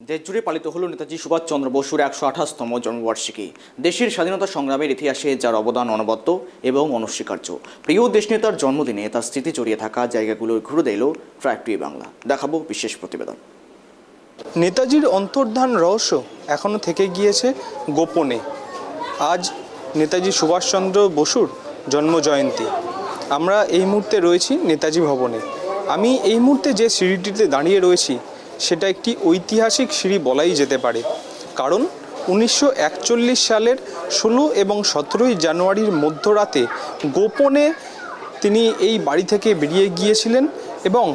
দেশজুড়ে পালিত হল নেতাজি সুভাষচন্দ্র বসুর একশো আঠাশতম জন্মবার্ষিকী। দেশের স্বাধীনতা সংগ্রামের ইতিহাসে যার অবদান অনবদ্য এবং অনস্বীকার্য। প্রিয় দেশনেতার জন্মদিনে তার স্মৃতি জড়িয়ে থাকা জায়গাগুলো ঘুরে দিল ট্রাইব বাংলা। দেখাবো বিশেষ প্রতিবেদন। নেতাজির অন্তর্ধান রহস্য এখনও থেকে গিয়েছে গোপনে। আজ নেতাজি সুভাষচন্দ্র বসুর জন্মজয়ন্তী। আমরা এই মুহূর্তে রয়েছি নেতাজি ভবনে। আমি এই মুহূর্তে যে সিঁড়িটিতে দাঁড়িয়ে রয়েছি সেটা একটি ঐতিহাসিক সিঁড়ি বলাই যেতে পারে। কারণ উনিশশো একচল্লিশ সালের ষোলো এবং সতেরোই জানুয়ারির মধ্যরাতে গোপনে তিনি এই বাড়ি থেকে বেরিয়ে গিয়েছিলেন এবং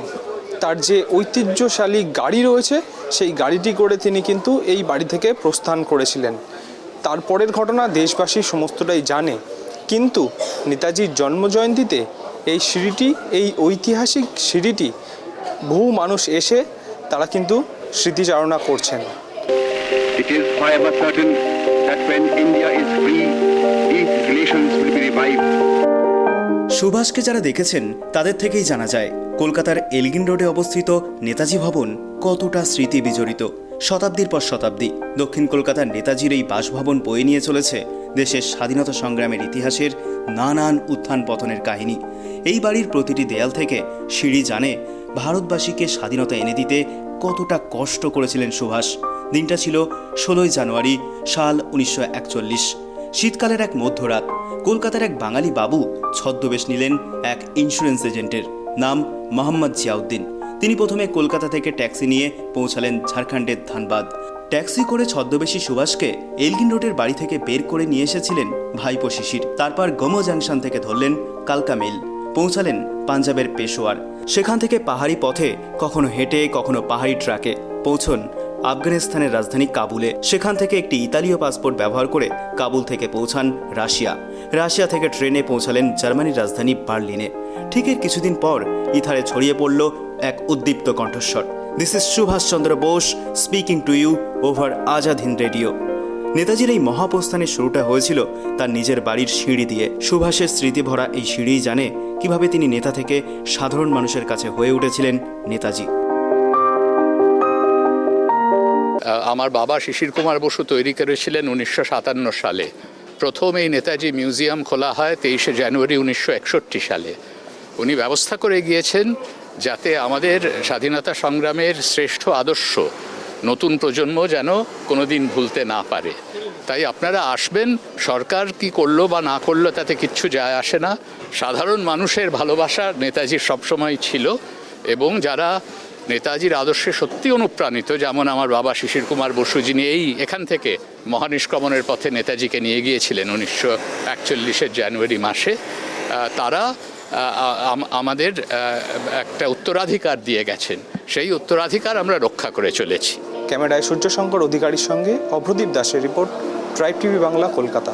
তার যে ঐতিহ্যশালী গাড়ি রয়েছে, সেই গাড়িটি করে তিনি কিন্তু এই বাড়ি থেকে প্রস্থান করেছিলেন। তারপরের ঘটনা দেশবাসী সমস্তটাই জানে। কিন্তু নেতাজির জন্মজয়ন্তীতে এই সিঁড়িটি, এই ঐতিহাসিক সিঁড়িটি বহু মানুষ এসে তারা কিন্তু স্মৃতিচারণা করছেন। It is forever certain that when India is free, these relations will be revived. সুভাষকে যারা দেখেছেন তাদের থেকেই জানা যায় কলকাতার এলগিন রোডে অবস্থিত নেতাজি ভবন কতটা স্মৃতি বিজড়িত। শতাব্দীর পর শতাব্দী দক্ষিণ কলকাতার নেতাজির এই বাসভবন বয়ে নিয়ে চলেছে দেশের স্বাধীনতা সংগ্রামের ইতিহাসের নানান উত্থান পতনের কাহিনী। এই বাড়ির প্রতিটি দেয়াল থেকে সিঁড়ি জানে ভারতবাসীকে স্বাধীনতা এনে দিতে কতটা কষ্ট করেছিলেন সুভাষ? দিনটা ছিল ষোলোই জানুয়ারি সাল উনিশশো একচল্লিশ। শীতকালের এক মধ্যরাত, কলকাতার এক বাঙালি বাবু ছদ্মবেশ নিলেন এক ইন্স্যুরেন্স এজেন্টের নাম মোহাম্মদ জিয়াউদ্দিন। তিনি প্রথমে কলকাতা থেকে ট্যাক্সি নিয়ে পৌঁছালেন ঝাড়খণ্ডের ধানবাদ। ট্যাক্সি করে ছদ্মবেশী সুভাষকে এলগিন রোডের বাড়ি থেকে বের করে নিয়ে এসেছিলেন ভাইপো শিশির। তারপর গমো জাংশন থেকে ধরলেন কালকা মেল। পৌঁছালেন পাঞ্জাবের পেশোয়ার। সেখান থেকে পাহাড়ি পথে কখনো হেঁটে, কখনো পাহাড়ি ট্রাকে পৌঁছন আফগানিস্তানের রাজধানী কাবুলে। সেখান থেকে একটি ইতালীয় পাসপোর্ট ব্যবহার করে কাবুল থেকে পৌঁছান রাশিয়া। রাশিয়া থেকে ট্রেনে পৌঁছালেন জার্মানির রাজধানী বার্লিনে। ঠিক এর কিছুদিন পর ইথারে ছড়িয়ে পড়ল এক উদ্দীপ্ত কণ্ঠস্বর। This is Subhas Chandra Bose speaking to you over Azad Hind radio নেতাজির এই মহাপ্রস্থানের শুরুটা হয়েছিল তার নিজের বাড়ির সিঁড়ি দিয়ে। সুভাষের স্মৃতি ভরা এই সিঁড়িই জানে কীভাবে তিনি নেতা থেকে সাধারণ মানুষের কাছে হয়ে উঠেছিলেন নেতাজি। আমার বাবা শিশির কুমার বসু তৈরি করেছিলেন উনিশশো সাতান্ন সালে। প্রথম এই নেতাজি মিউজিয়াম খোলা হয় তেইশে জানুয়ারি উনিশশো একষট্টি সালে। উনি ব্যবস্থা করে গিয়েছেন যাতে আমাদের স্বাধীনতা সংগ্রামের শ্রেষ্ঠ আদর্শ নতুন প্রজন্ম যেন কোনোদিন ভুলতে না পারে। তাই আপনারা আসবেন, সরকার কি করল বা না করল তাতে কিচ্ছু যায় আসে না। সাধারণ মানুষের ভালোবাসা নেতাজির সবসময় ছিল এবং যারা নেতাজির আদর্শে সত্যি অনুপ্রাণিত, যেমন আমার বাবা শিশির কুমার বসু, যিনি এই এখান থেকে মহানিষ্ক্রমণের পথে নেতাজিকে নিয়ে গিয়েছিলেন উনিশশো একচল্লিশের জানুয়ারি মাসে তারা আমাদের একটা উত্তরাধিকার দিয়ে গেছেন। সেই উত্তরাধিকার আমরা রক্ষা করে চলেছি। ক্যামেরায় সূর্যশঙ্কর অধিকারীর সঙ্গে অভ্রদীপ দাসের report tribe TV Bangla Kolkata.